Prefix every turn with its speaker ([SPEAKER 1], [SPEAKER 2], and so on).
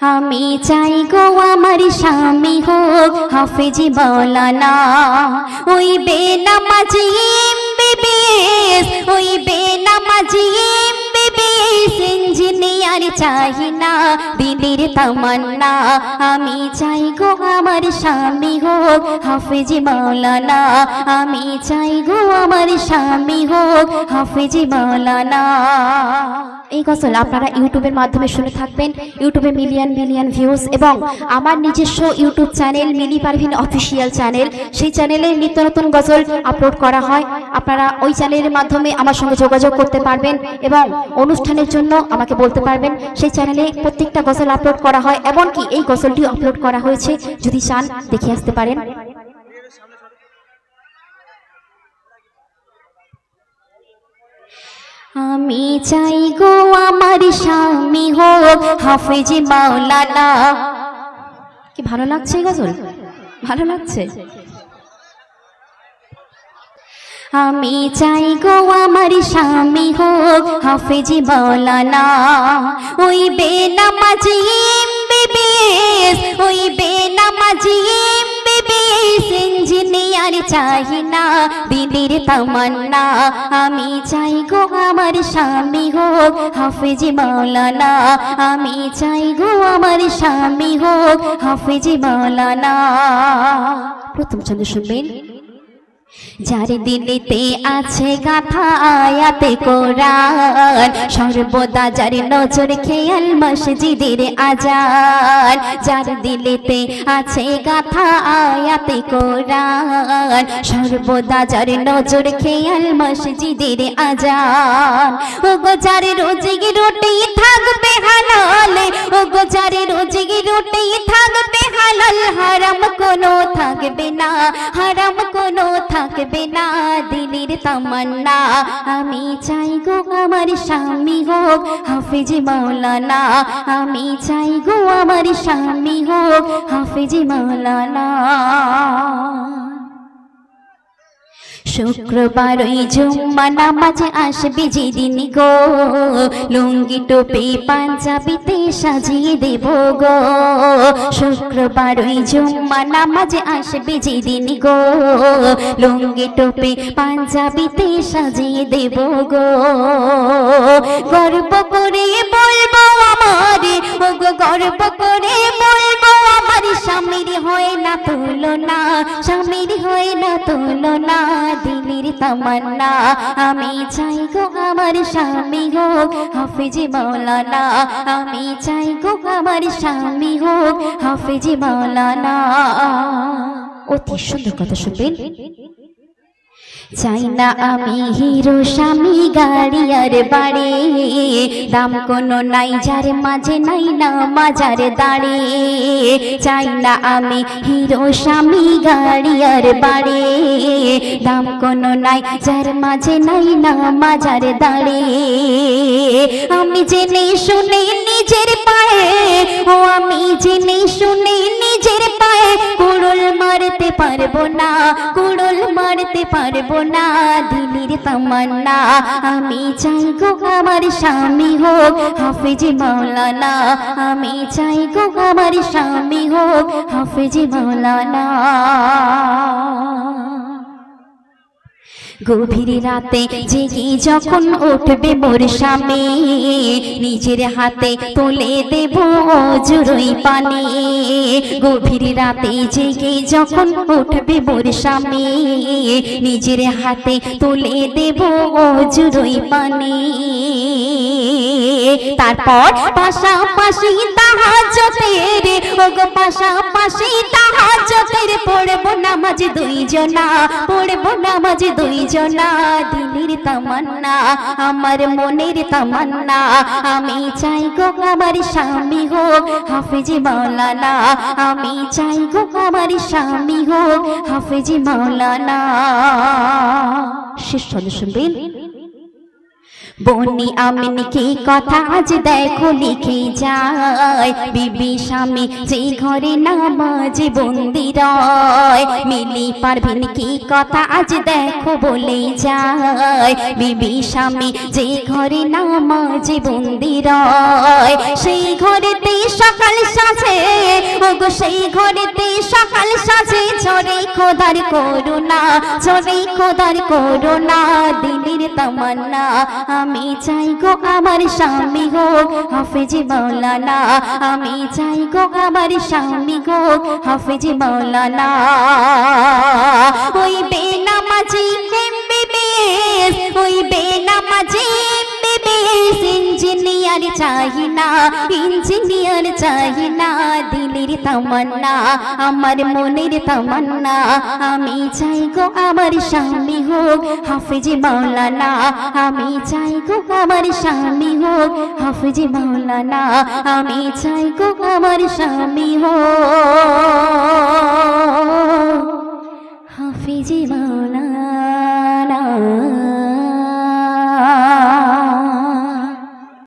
[SPEAKER 1] আমি চাই গো আমার স্বামী হোক, হাফেজি মাওলানা। ওই বেনামাজি বিবিএস ওই বেনামাজি বিবিএস ইঞ্জিনিয়ার চাই না দিদির তামান্না। আমি চাই গো আমার স্বামী হোক, হাফেজি মাওলানা। আমি চাই গো আমার স্বামী হোক, হাফেজি মাওলানা। এই গজল আপনারা ইউটিউবের মাধ্যমে শুনে থাকবেন। ইউটিউবে মিলিয়ন মিলিয়ন ভিউজ এবং আমার নিজস্ব YouTube channel Mili Parvin official channel সেই চ্যানেলে নিত্য নতুন গজল আপলোড করা হয়। আপনারা ওই চ্যানেলের মাধ্যমে আমার সঙ্গে যোগাযোগ করতে পারবেন এবং অনুষ্ঠানের জন্য আমাকে বলতে পারবেন। সেই চ্যানেলে প্রত্যেকটা গজল আপলোড করা হয়, এমনকি এই গজলটিও আপলোড করা হয়েছে। যদি চান, দেখে আসতে পারেন। আমি চাই গো আমার স্বামী হোক হাফেজি মাওলানা। কি ভালো লাগছে গজল? ভালো লাগছে? আমি চাই গো আমার স্বামী হোক হাফেজি মাওলানা। ওই বেনামাজি বিবিএস ওই বেনামাজি বিবিএস ইঞ্জিনিয়ার চাই দিদির তামান্না। আমি চাই গো আমার স্বামী হোক, হাফেজি মাওলানা। আমি চাই গো আমার স্বামী হোক, হাফেজি মাওলানা। প্রথম ছন্দ শুনবেন। যার দিলেতে আছে গাথা আয়াতে কোরআন, সর্বদা যার নজর খেয়াল মসজিদের আজান, যার দিলেতে আছে গাথা আয়াতে কোরআন, সর্বদা যার নজর খেয়াল মসজিদের আজান। ও গো যার রোজিগি রুটি থাকবে হালাল ও গো যার রোজিগি রুটি থাকবে হালাল, হারাম কোনো থাকবে না, হারাম কোনো থাকবে না, দিলির তামান্না। আমি চাই গো আমার স্বামী হোক, হাফিজ মাওলানা। আমি চাই গো আমার স্বামী হোক, হাফিজ মাওলানা। শুক্রবার ওই জুম্মা নামাজে আসবে যেদিন গো। লুঙ্গি টুপি, পাঞ্জাবিতে সাজিয়ে দেব গো। শুক্রবার ওই জুম্মা নামাজে আসবে যেদিন গো। লুঙ্গি টুপি, পাঞ্জাবিতে সাজিয়ে দেব গো। গর্ব করে বলব আমার গর্ব করে বলব আমার স্বামীর হয় না তুলনা। স্বামীর হয়ে না তুলনা, দিলির তামান্না। আমি চাই গো আমার স্বামী হোক, হাফিজি মাওলানা। আমি চাই গো আমার স্বামী হোক, হাফিজি মাওলানা। অতি সুন্দর কথা শুনবেন। চাই না আমি হিরো স্বামী, গাড়ি আর বাড়ি। দাম কোনো নাই, যার মাঝে নাই না, মাজার দাঁড়ে। চাই না আমি হিরো স্বামী, গাড়ি আর বাড়ি। দাম কোনো নাই, যার মাঝে নাই না, মাজার দাঁড়ে। আমি জেনে শুনে নিজের পায়ে, ও আমি জেনে শুনে নিজের পায়ে। কুড়ুল মারতে পারব না কুড়ুল মারতে পারব না, দিলির তামান্না। আমি চাই গো আমার স্বামী হোক, হাফেজ মাওলানা। আমি চাই গো আমার স্বামী হোক, হাফেজ মাওলানা। গভীর রাতে জেগে যখন উঠবে মোর স্বামী, নিজের হাতে তুলে দেব জুরুই পানি। গভীর রাতে জেগে যখন উঠবে মোর স্বামী, নিজের হাতে তুলে দেব জুরুই পানি। তারপর পাশাপাশি তাহাজতের ওগো পাশাপাশি তাহাজতের পড়ব নামাজ দুইজনা, পড়ব নামাজ দুইজনা দিলির তামান্না, আমার মনের তামান্না, আমি চাই গো আমার স্বামী হোক হাফিজি মাওলানা, আমি চাই গো আমার স্বামী হোক হাফিজি মাওলানা। শেষ শুনবেন। বনি আমিন কি কথা আজ দেখো লিখে যায়। বিবি স্বামী যে ঘরে নামাজ বন্দি রয়। মিলি পারভিন কি কথা আজ দেখো বলে যায়। বিবি স্বামী যে ঘরে নামাজ বন্দি রয়। সেই ঘরেতে সকাল সাজে ওগো সেই ঘরেতে সকাল সাজে, ঝরে খোদার করুণা, ঝরে খোদার করুণা, দিনের তামান্না। আমি চাই গো আমার স্বামী হোক হাফেজ মাওলানা। আমি চাই গো আমার স্বামী হোক হাফেজ মাওলানা। ওই বেনামাজি এমবিবিএস, ওই বেনামাজি চাই না ইঞ্জিনিয়ার চাই না দিলের তামান্না, আমার মনের তামান্না, আমি চাই গো আমার স্বামী হোক, হাফিজি মাওলানা, আমি চাই গো আমার স্বামী হোক, হাফিজি মাওলানা, আমি চাই গো আমার স্বামী হোক।